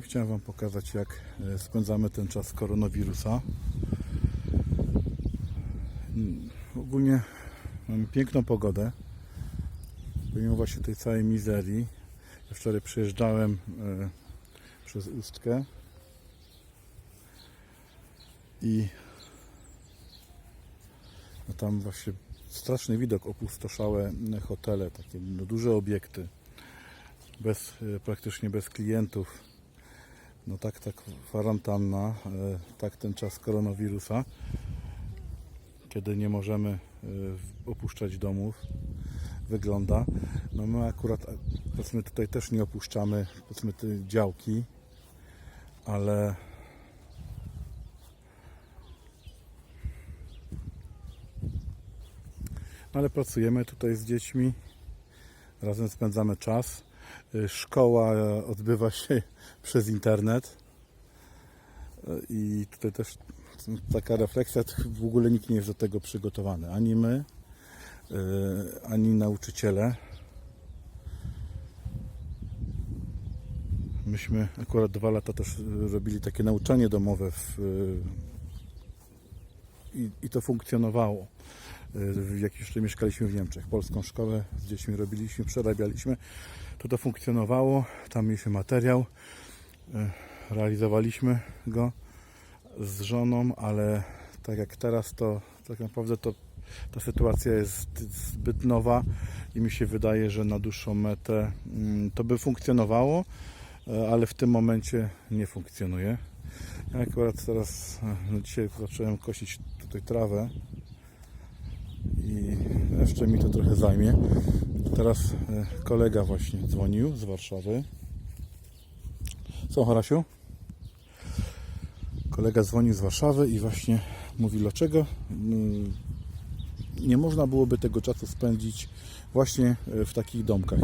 Chciałem Wam pokazać, jak e, spędzamy ten czas koronawirusa. Mm, Ogólnie mamy piękną pogodę, pomimo właśnie tej całej mizerii. Ja wczoraj przyjeżdżałem e, przez Ustkę i no tam właśnie straszny widok, opustoszałe hotele, takie no, duże obiekty, bez, e, praktycznie bez klientów. No tak, tak kwarantanna, e, tak ten czas koronawirusa, kiedy nie możemy e, opuszczać domów, wygląda. No my akurat, e, powiedzmy tutaj też nie opuszczamy, powiedzmy działki, ale No ale pracujemy tutaj z dziećmi, razem spędzamy czas. Y, Szkoła odbywa się przez internet Y, i tutaj też taka refleksja, w ogóle nikt nie jest do tego przygotowany, ani my, y, ani nauczyciele. Myśmy akurat dwa lata też robili takie nauczanie domowe w, i, i to funkcjonowało. Jak jeszcze mieszkaliśmy w Niemczech, polską szkołę z dziećmi robiliśmy, przerabialiśmy, to to funkcjonowało. Tam mieliśmy materiał, y, realizowaliśmy go z żoną, ale tak jak teraz, to tak naprawdę to ta sytuacja jest zbyt nowa i mi się wydaje, że na dłuższą metę mm, to by funkcjonowało, e, ale w tym momencie nie funkcjonuje. Ja akurat teraz, e, no dzisiaj zacząłem kosić tutaj trawę i jeszcze mi to trochę zajmie. Teraz e, kolega właśnie dzwonił z Warszawy. Co, Harasiu? Kolega dzwonił z Warszawy i właśnie mówi, dlaczego mm, nie można byłoby tego czasu spędzić właśnie e, w takich domkach.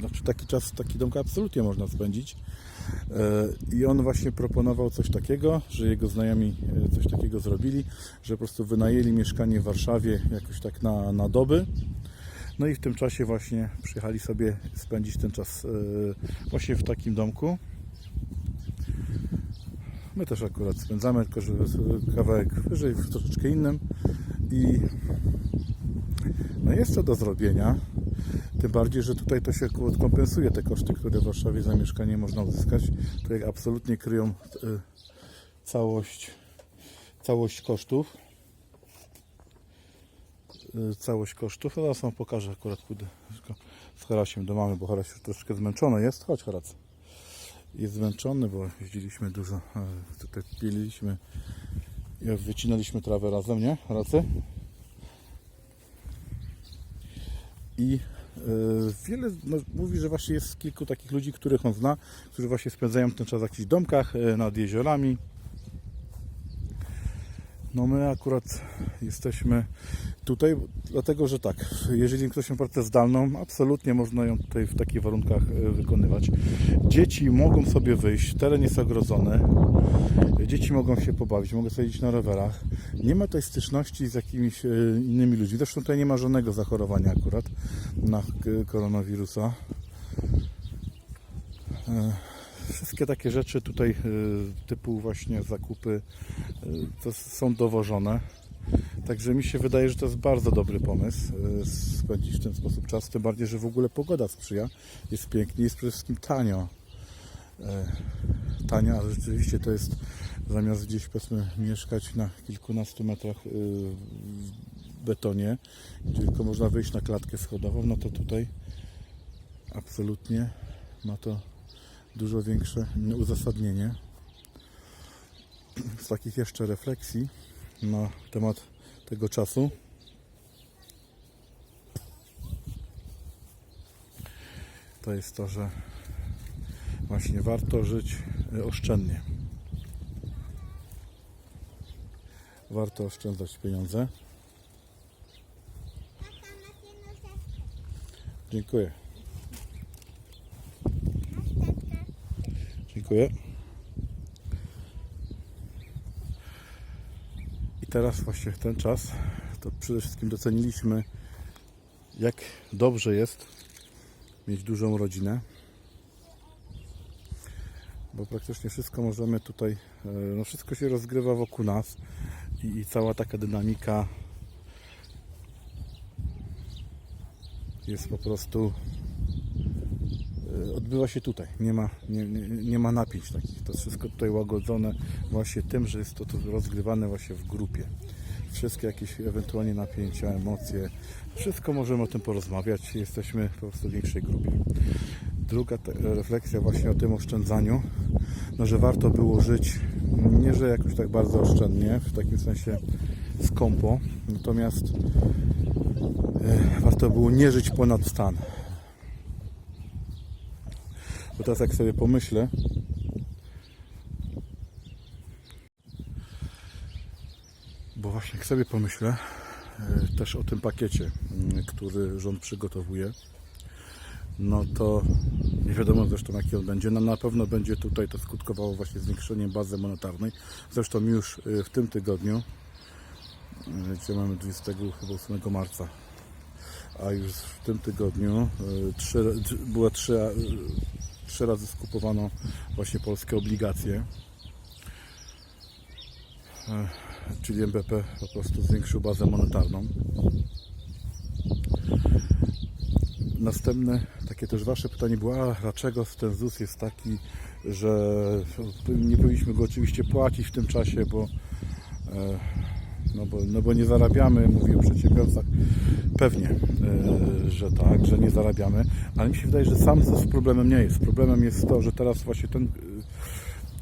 Znaczy taki czas w takich domkach absolutnie można spędzić. I on właśnie proponował coś takiego, że jego znajomi e, coś takiego zrobili, że po prostu wynajęli mieszkanie w Warszawie jakoś tak na, na doby. No i w tym czasie właśnie przyjechali sobie spędzić ten czas e, właśnie w takim domku. My też akurat spędzamy, tylko że kawałek wyżej, w troszeczkę innym. I no jest do zrobienia. Tym bardziej, że tutaj to się kompensuje te koszty, które w Warszawie za mieszkanie można uzyskać. Jak absolutnie kryją e, całość, całość kosztów. E, Całość kosztów. Teraz wam pokażę akurat pójdę z Harasiem do mamy, bo Haras już troszeczkę zmęczony jest. Chodź Haras. Jest zmęczony, bo jeździliśmy dużo, e, tutaj i wycinaliśmy trawę razem, nie? Racy? I wiele no, mówi, że właśnie jest kilku takich ludzi, których on zna, którzy właśnie spędzają ten czas w jakichś domkach e, nad jeziorami. No my akurat jesteśmy tutaj, dlatego że tak, jeżeli ktoś ma pracę zdalną, absolutnie można ją tutaj w takich warunkach e, wykonywać. Dzieci mogą sobie wyjść, teren jest ogrodzony, dzieci mogą się pobawić, mogą sobie na rowerach. Nie ma tej styczności z jakimiś e, innymi ludźmi. Zresztą tutaj nie ma żadnego zachorowania akurat na e, koronawirusa. Wszystkie takie rzeczy tutaj e, typu właśnie zakupy e, to są dowożone. Także mi się wydaje, że to jest bardzo dobry pomysł e, spędzić w ten sposób czas. Tym bardziej, że w ogóle pogoda sprzyja. Jest pięknie, jest przede wszystkim tanio. Tanio, ale rzeczywiście to jest zamiast gdzieś powiedzmy mieszkać na kilkunastu metrach w betonie, gdzie tylko można wyjść na klatkę schodową, no to tutaj absolutnie ma to dużo większe uzasadnienie. Z takich jeszcze refleksji na temat tego czasu. To jest to, że właśnie warto żyć e, oszczędnie. Warto oszczędzać pieniądze. Dziękuję. Dziękuję. I teraz właśnie w ten czas to przede wszystkim doceniliśmy jak dobrze jest mieć dużą rodzinę. bo praktycznie wszystko możemy tutaj, e, no wszystko się rozgrywa wokół nas i, i cała taka dynamika jest po prostu odbywa się tutaj. Nie ma, nie, nie, nie ma napięć takich. To wszystko tutaj łagodzone właśnie tym, że jest to, to rozgrywane właśnie w grupie. Wszystkie jakieś ewentualnie napięcia, emocje, wszystko możemy o tym porozmawiać. Jesteśmy po prostu w większej grupie. Druga refleksja właśnie o tym oszczędzaniu, no, że warto było żyć, nie że jakoś tak bardzo oszczędnie, w takim sensie skąpo, natomiast e, warto było nie żyć ponad stan. Bo teraz jak sobie pomyślę, bo właśnie jak sobie pomyślę e, też o tym pakiecie, m, który rząd przygotowuje, no to nie wiadomo zresztą jaki on będzie. No na pewno będzie tutaj to skutkowało właśnie zwiększeniem bazy monetarnej. Zresztą już y, w tym tygodniu, y, gdzie mamy 28 marca, a już w tym tygodniu trzy, było trzy, trzy razy skupowano właśnie polskie obligacje. E, Czyli MBP po prostu zwiększył bazę monetarną. Następne takie też Wasze pytanie było, a dlaczego ten ZUS jest taki, że nie powinniśmy go oczywiście płacić w tym czasie, bo, e, no bo, no bo nie zarabiamy, mówię o przedsiębiorcach. Pewnie, e, że tak, że nie zarabiamy, ale mi się wydaje, że sam ZUS problemem nie jest. Problemem jest to, że teraz właśnie ten,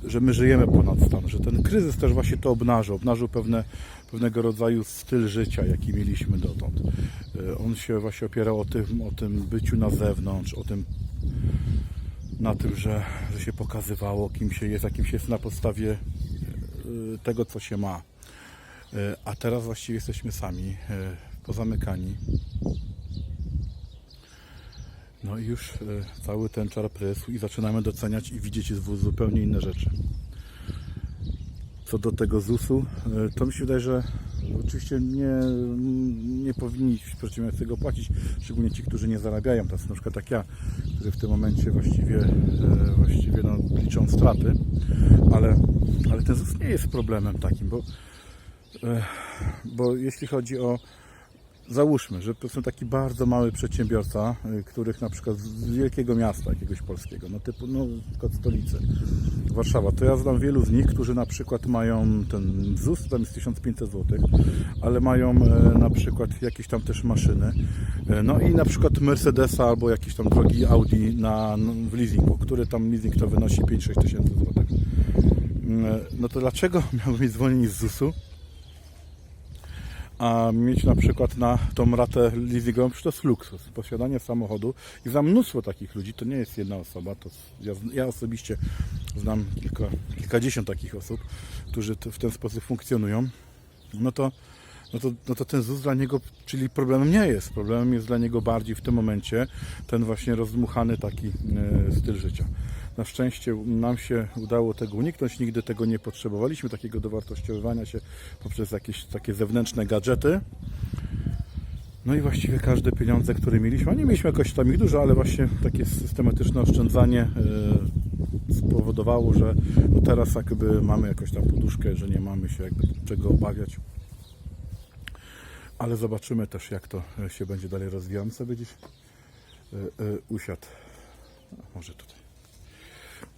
że my żyjemy ponad stan, że ten kryzys też właśnie to obnażył, obnażył pewne, pewnego rodzaju styl życia, jaki mieliśmy dotąd. E, On się właśnie opierał o tym, o tym byciu na zewnątrz, o tym na tym, że, że się pokazywało, kim się jest, jakim się jest na podstawie e, tego, co się ma. E, A teraz właściwie jesteśmy sami, pozamykani. No i już e, cały ten czar prysł i zaczynamy doceniać i widzieć zupełnie inne rzeczy. Co do tego ZUS-u, e, to mi się wydaje, że oczywiście nie, nie powinni przedsiębiorcy go płacić, szczególnie ci, którzy nie zarabiają. To na przykład tak ja, który w tym momencie właściwie, e, właściwie no, liczą straty, ale, ale ten ZUS nie jest problemem takim, bo, bo jeśli chodzi o załóżmy, że powiedzmy taki bardzo mały przedsiębiorca, y, których na przykład z wielkiego miasta jakiegoś polskiego, no typu, no stolicy, Warszawa, to ja znam wielu z nich, którzy na przykład mają ten ZUS, tam jest 1500 zł, ale mają e, na przykład jakieś tam też maszyny, e, no i na przykład Mercedesa albo jakiś tam drogi Audi na, no, w leasingu, który tam leasing to wynosi 5-6 tysięcy złotych. Mm, No to dlaczego miałbym mieć zwolnienie z ZUS-u? A mieć na przykład na tą ratę leasingową, to jest luksus. Posiadanie samochodu i znam mnóstwo takich ludzi, to nie jest jedna osoba, to ja, ja osobiście znam kilka, kilkadziesiąt takich osób, którzy w ten sposób funkcjonują, no to, no, to, no to ten ZUS dla niego, czyli problemem nie jest. Problemem jest dla niego bardziej w tym momencie ten właśnie rozdmuchany taki e, styl życia. Na szczęście nam się udało tego uniknąć, nigdy tego nie potrzebowaliśmy, takiego dowartościowywania się poprzez jakieś takie zewnętrzne gadżety. No i właściwie każde pieniądze, które mieliśmy, a nie mieliśmy jakoś tam ich dużo, ale właśnie takie systematyczne oszczędzanie e, spowodowało, że no teraz jakby mamy jakąś tam poduszkę, że nie mamy się jakby czego obawiać. Ale zobaczymy też jak to e, się będzie dalej rozwijało. Bym sobie gdzieś e, usiadł. Może tutaj.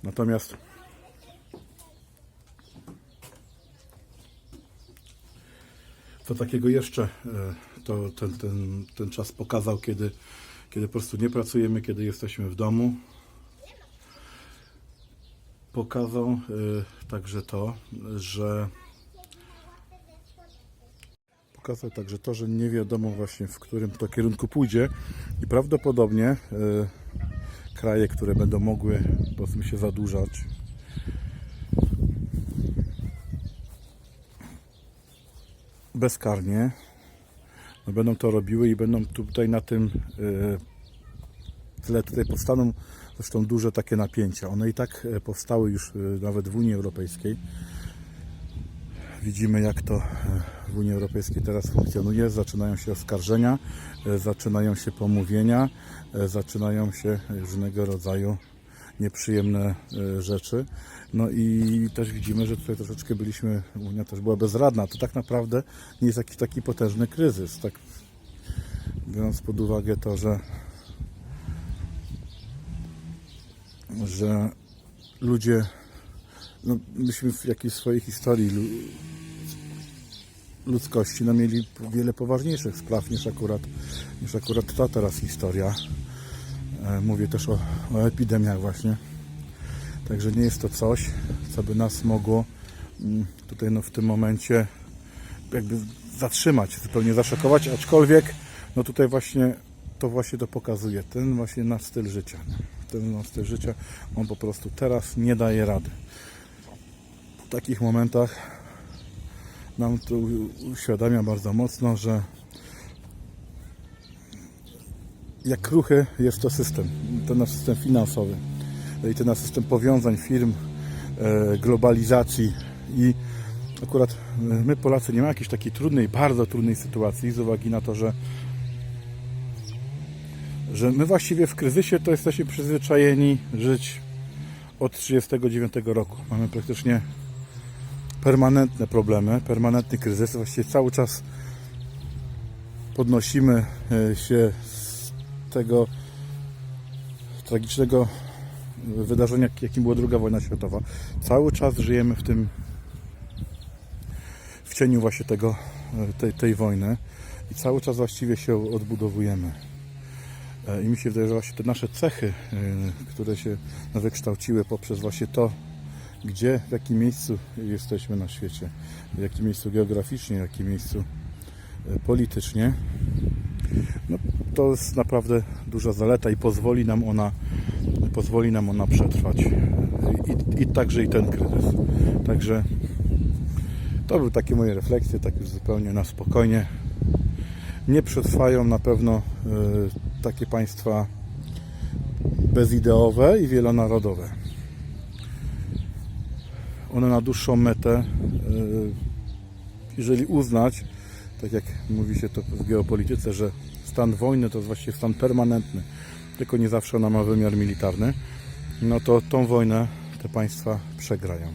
Natomiast co takiego jeszcze e, to ten, ten, ten czas pokazał, kiedy, kiedy po prostu nie pracujemy, kiedy jesteśmy w domu. Pokazał e, także to, że pokazał także to, że nie wiadomo właśnie w którym to kierunku pójdzie i prawdopodobnie e, kraje, które będą mogły powiedzmy się zadłużać bezkarnie no będą to robiły i będą tutaj na tym e, tle tutaj powstaną zresztą duże takie napięcia. One i tak e, powstały już e, nawet w Unii Europejskiej. Widzimy jak to e, w Unii Europejskiej teraz funkcjonuje. Zaczynają się oskarżenia, e, zaczynają się pomówienia, e, zaczynają się różnego rodzaju nieprzyjemne rzeczy. No i też widzimy, że tutaj troszeczkę byliśmy, Unia też była bezradna. To tak naprawdę nie jest jakiś taki potężny kryzys. Tak biorąc pod uwagę to, że że ludzie no, myśmy w jakiejś swojej historii ludzkości no, mieli wiele poważniejszych spraw niż akurat, niż akurat ta teraz historia. E, Mówię też o, o epidemiach właśnie. Także nie jest to coś, co by nas mogło mm, tutaj no, w tym momencie jakby zatrzymać, zupełnie zaszokować, aczkolwiek no tutaj właśnie to właśnie to pokazuje, ten właśnie nasz styl życia. Ten nasz styl życia, on po prostu teraz nie daje rady. W takich momentach nam to u- uświadamia bardzo mocno, że jak kruchy jest to system, ten nasz system finansowy i ten nasz system powiązań firm, e, globalizacji i akurat e, my Polacy nie mamy jakiejś takiej trudnej, bardzo trudnej sytuacji z uwagi na to, że że my właściwie w kryzysie to jesteśmy przyzwyczajeni żyć od 1939 roku. Mamy praktycznie permanentne problemy, permanentny kryzys. Właściwie cały czas podnosimy e, się z tego tragicznego wydarzenia, jakim była II wojna światowa. Cały czas żyjemy w tym w cieniu właśnie tego, e, tej, tej wojny i cały czas właściwie się odbudowujemy. E, I mi się wydaje, że właśnie te nasze cechy, które się wykształciły poprzez właśnie to, gdzie, w jakim miejscu jesteśmy na świecie, w jakim miejscu geograficznie, w jakim miejscu e, politycznie, no, to jest naprawdę duża zaleta i pozwoli nam ona, pozwoli nam ona przetrwać. I, i także i ten kryzys. Także to były takie moje refleksje, tak już zupełnie na spokojnie. Nie przetrwają na pewno e, takie państwa bezideowe i wielonarodowe. One na dłuższą metę, e, jeżeli uznać, tak jak mówi się to w geopolityce, że stan wojny to jest właściwie stan permanentny, tylko nie zawsze ona ma wymiar militarny, no to tą wojnę te państwa przegrają.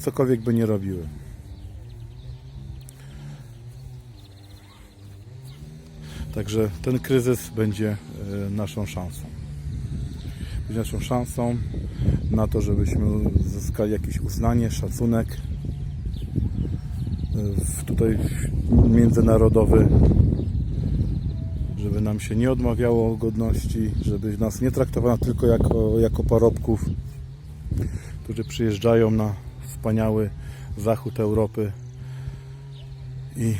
Cokolwiek by nie robiły. Także ten kryzys będzie e, naszą szansą. Będzie naszą szansą na to, żebyśmy zyskali jakieś uznanie, szacunek e, tutaj międzynarodowy, żeby nam się nie odmawiało godności, żeby nas nie traktowano tylko jako, jako parobków, którzy przyjeżdżają na wspaniały zachód Europy i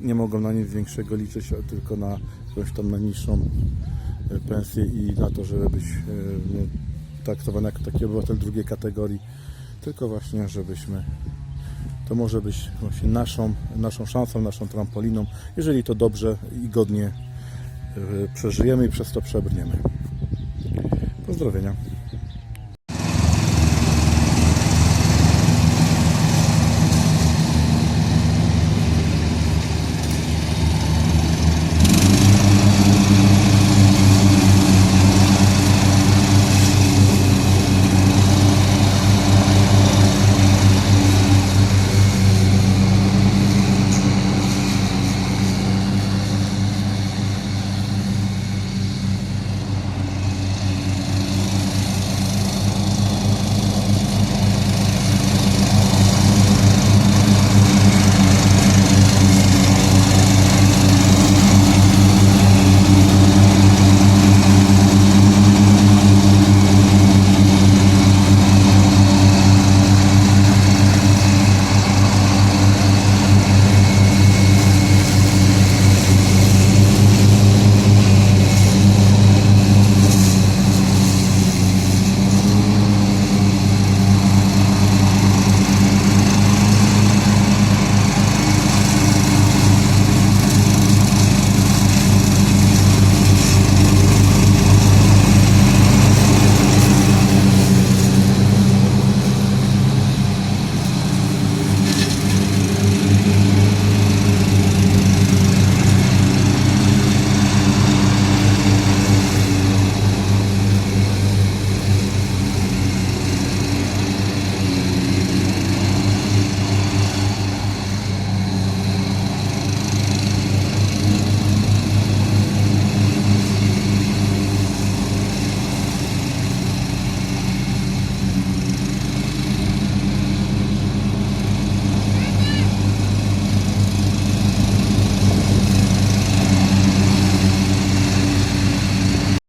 nie mogą na nic większego liczyć, tylko na jakąś tam na niższą e, pensję i na to, żeby być e, no, traktowany jako taki obywatel drugiej kategorii, tylko właśnie, żebyśmy to może być właśnie naszą, naszą szansą, naszą trampoliną, jeżeli to dobrze i godnie e, przeżyjemy i przez to przebrniemy. Pozdrowienia.